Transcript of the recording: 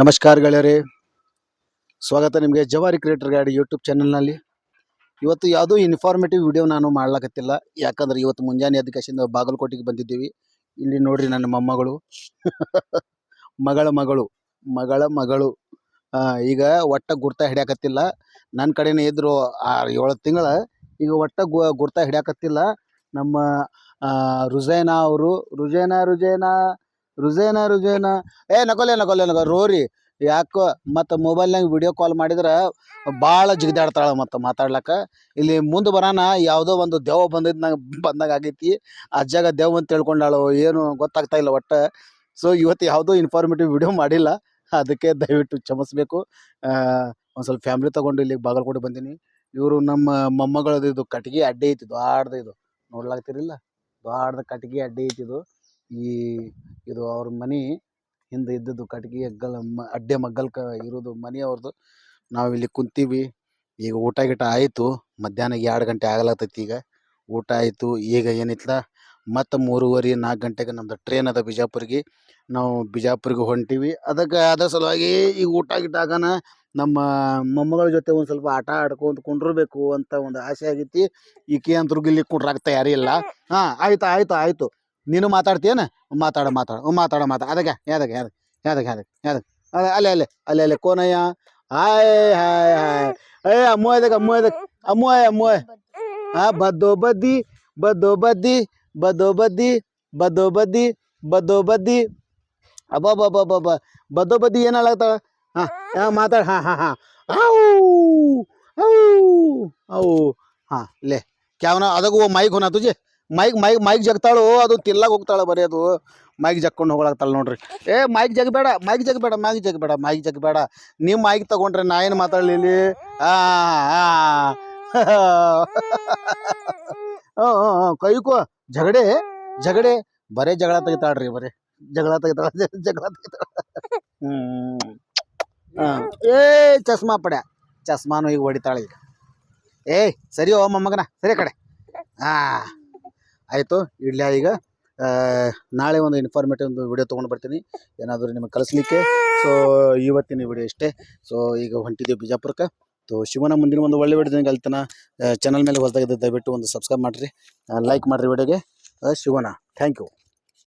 ನಮಸ್ಕಾರ ಗೆಳೆಯರೇ. ಸ್ವಾಗತ ನಿಮಗೆ ಜವಾರಿ ಕ್ರಿಯೇಟರ್ ಗಾಡಿ ಯೂಟ್ಯೂಬ್ ಚಾನಲ್ನಲ್ಲಿ ಇವತ್ತು ಯಾವುದೂ ಇನ್ಫಾರ್ಮೇಟಿವ್ ವಿಡಿಯೋ ನಾನು ಮಾಡ್ಲಕತ್ತಿಲ್ಲ. ಯಾಕಂದ್ರೆ ಇವತ್ತು ಮುಂಜಾನೆ ಎದ್ದ ಕಸಿಂದ ಬಾಗಲಕೋಟೆಗೆ ಬಂದಿದ್ದೀವಿ. ಇಲ್ಲಿ ನೋಡ್ರಿ ನನ್ನ ಮೊಮ್ಮಗಳು. ಮಗಳ ಮಗಳು. ಮಗಳ ಮಗಳು. ಈಗ ಒಟ್ಟ ಗುರ್ತ ಹಿಡ್ಯಾಕತ್ತಿಲ್ಲ. ನನ್ನ ಕಡೆನೇ ಇದ್ದರು ಆರು ಏಳು ತಿಂಗಳ. ಈಗ ಒಟ್ಟ ಗು, ಗುರ್ತ ಹಿಡಿಯಾಕತ್ತಿಲ್ಲ. ನಮ್ಮ ರುಜೈನಾ ಅವರು. ರುಜೇನಾ, ರುಜೈನಾ. ರುಜೈನಾ, ರುಜೇನ. ಏ, ನಕೊಲೆ ನಕೊಲೆ ನಕೋ ರೋರಿ, ಯಾಕೋ ಮತ್ತು ಮೊಬೈಲ್ನಾಗ ವಿಡಿಯೋ ಕಾಲ್ ಮಾಡಿದ್ರೆ ಭಾಳ ಜಿಗಿದಾಡ್ತಾಳೆ ಮತ್ತು ಮಾತಾಡ್ಲಕ್ಕ. ಇಲ್ಲಿ ಮುಂದೆ ಬರೋಣ ಯಾವುದೋ ಒಂದು ದೆವ್ವ ಬಂದಿದ್ದು ನಂಗೆ ಬಂದಾಗ ಆಗೈತಿ. ಅಜ್ಜಾಗ ದೆವ್ವ ಅಂತ ತಿಳ್ಕೊಂಡಾಳು. ಏನು ಗೊತ್ತಾಗ್ತಾ ಇಲ್ಲ ಒಟ್ಟು. ಸೊ ಇವತ್ತು ಯಾವುದೋ ಇನ್ಫಾರ್ಮೇಟಿವ್ ವಿಡಿಯೋ ಮಾಡಿಲ್ಲ. ಅದಕ್ಕೆ ದಯವಿಟ್ಟು ಕ್ಷಮಿಸ್ಬೇಕು. ಒಂದು ಸ್ವಲ್ಪ ಫ್ಯಾಮಿಲಿ ತೊಗೊಂಡು ಇಲ್ಲಿ ಬಾಗಲಕೋಟೆ ಬಂದೀನಿ. ಇವರು ನಮ್ಮ ಮೊಮ್ಮಗಳದ್ದು ಇದು ಕಟ್ಗೆ ಅಡ್ಡಿ ಐತಿ. ದೊಡ್ಡದು ಇದು. ನೋಡ್ಲಾಗ್ತಿರಿಲ್ಲ ದೊಡ್ಡದ ಕಟ್ಗೆ ಅಡ್ಡಿ ಐತಿ ಇದು. ಈ ಇದು ಅವ್ರ ಮನೆ ಹಿಂದೆ ಇದ್ದದ್ದು ಕಟ್ಗೆ ಅಗ್ಗಲ ಮ, ಅಡ್ಡೆ ಮಗ್ಗಲ್ಕ ಇರೋದು ಮನೆ ಅವ್ರದ್ದು ನಾವು ಇಲ್ಲಿ ಕುಂತೀವಿ. ಈಗ ಊಟ ಗೀಟ ಆಯಿತು. ಮಧ್ಯಾಹ್ನ ಎರಡು ಗಂಟೆ ಆಗಲತ್ತೈತಿ ಈಗ. ಊಟ ಆಯಿತು. ಈಗ ಏನಿತ್ತಲ್ಲ ಮತ್ತು ಮೂರುವರೆ ನಾಲ್ಕು ಗಂಟೆಗೆ ನಮ್ದು ಟ್ರೈನ್ ಅದ ಬಿಜಾಪುರಿಗೆ. ನಾವು ಬಿಜಾಪುರಿಗೆ ಹೊಂಟೀವಿ. ಅದಕ್ಕೆ ಅದ್ರ ಸಲುವಾಗಿ ಈಗ ಊಟ ಗೀಟ ಆಗೋಣ ನಮ್ಮ ಮೊಮ್ಮಗಳ ಜೊತೆ ಒಂದು ಸ್ವಲ್ಪ ಆಟ ಆಡ್ಕೊಂತ ಕುಂಡಿರ್ಬೇಕು ಅಂತ ಒಂದು ಆಸೆ ಆಗೈತಿ. ಈಕೆ ಅಂತೂ ಇಲ್ಲಿ ಕುಂಡ್ರಾಕ ತಯಾರಿ ಇಲ್ಲ. ಹಾಂ, ಆಯ್ತು ಆಯ್ತು, ಆಯಿತು. ನೀನು ಮಾತಾಡ್ತೀಯನ ಮಾತಾಡ ಮಾತಾಡ ಹ್ಞೂ ಮಾತಾಡ ಮಾತಾಡ ಅದಕ್ಕೆ ಯಾದಕ್ಕೆ ಯಾದಕ್ಕೆ ಯಾದಕ್ಕೆ ಯಾದಕ್ಕೆ ಯಾದಕ್ಕೆ ಅದ ಅಲ್ಲೇ ಅಲ್ಲೇ ಅಲ್ಲೇ ಅಲ್ಲೇ ಕೋನಯ್ಯ ಹಾಯ್ ಹಾಯ್ ಹಾಯ್ ಏ ಅಮ್ಮು ಅದಕ್ಕೆ ಅಮ್ಮು ಅದಕ್ಕೆ ಅಮ್ಮು ಅಮ್ಮು ಹಾ ಬದ್ದೋ ಬದ್ದಿ ಬದ್ದೋ ಬದ್ದಿ ಬದ್ದೋ ಬದ್ದಿ ಬದ್ದೋ ಬದ್ದಿ ಬದ್ದೋ ಬದ್ದಿ ಅಬ್ಬಬ್ಬಬ್ಬಬ್ಬ ಬದ್ದೋ ಬದ್ದಿ ಏನು ಹೇಳತ್ತಾಳ ಹಾಂ ಹಾಂ ಮಾತಾಡ ಹಾಂ ಹಾಂ ಹಾಂ ಔ ಔ ಔ ಹಾಂ ಲೇ ಕ್ಯಾವನ ಅದಕ್ಕೂ ಮೈಕ್ ಹೊನ ತುಜೆ ಮೈಕ್ ಮೈಕ್ ಮೈಕ್ ಜಗ್ತಾಳು ಅದು ತಿಲ್ಲಾಗ ಹೋಗ್ತಾಳೆ ಬರೀ ಅದು. ಮೈಕ್ ಜಕ್ಕೊಂಡು ಹೋಗ್ತಾಳ ನೋಡ್ರಿ. ಏ ಮೈಕ್ ಜಗಬೇಡ ಮೈಕ್ ಜಗಬೇಡ ಮೈಕ್ ಜಗಬೇಡ ಮೈಕ್ ಜಗಬೇಡ. ನೀವು ಮೈಕ್ ತಗೊಂಡ್ರೆ ನಾ ಏನು ಮಾತಾಡಲಿ ಇಲ್ಲಿ ಆ. ಕೈಕೋ ಜಗಡೆ ಜಗಡೆ. ಬರೇ ಜಗಳ ತೆಗಿತಾಳ್ರಿ ಬರೇ. ಜಗಳ ತೆಗಿತಾಳ ಜಗಳ ತೆಗಿತಾಳ. ಹ್ಮ್ ಆ, ಏ ಚಸ್ಮಾ ಪಡ್ಯ. ಚಸ್ಮಾನು ಈಗ ಹೊಡಿತಾಳೆ ಈಗ. ಏಯ್ ಸರಿ ಓ ಮೊಮ್ಮಗನ ಸರಿ ಕಡೆ. ಹಾ ಆಯಿತು, ಇಡ್ಲಿ ಈಗ. ನಾಳೆ ಒಂದು ಇನ್ಫಾರ್ಮೇಟಿವ್ ಒಂದು ವಿಡಿಯೋ ತೊಗೊಂಡು ಬರ್ತೀನಿ. ಏನಾದರೂ ನಿಮಗೆ ಕಳಿಸ್ಲಿಕ್ಕೆ. ಸೊ ಇವತ್ತಿನ ವಿಡಿಯೋ ಇಷ್ಟೇ. ಸೊ ಈಗ ಹೊಂಟಿದ್ದೀವಿ ಬಿಜಾಪುರಕ್ಕೆ. ಸೊ ಶಿವನ ಮುಂದಿನ ಒಂದು ಒಳ್ಳೆ ವಿಡಿಯೋ ಅಲ್ತನ ಚಾನಲ್ ಮೇಲೆ ಹೊಸದಾಗಿದ್ದು ದಯವಿಟ್ಟು ಒಂದು ಸಬ್ಸ್ಕ್ರೈಬ್ ಮಾಡಿರಿ. ಲೈಕ್ ಮಾಡಿರಿ ವಿಡಿಯೋಗೆ ಶಿವನ ಥ್ಯಾಂಕ್ ಯು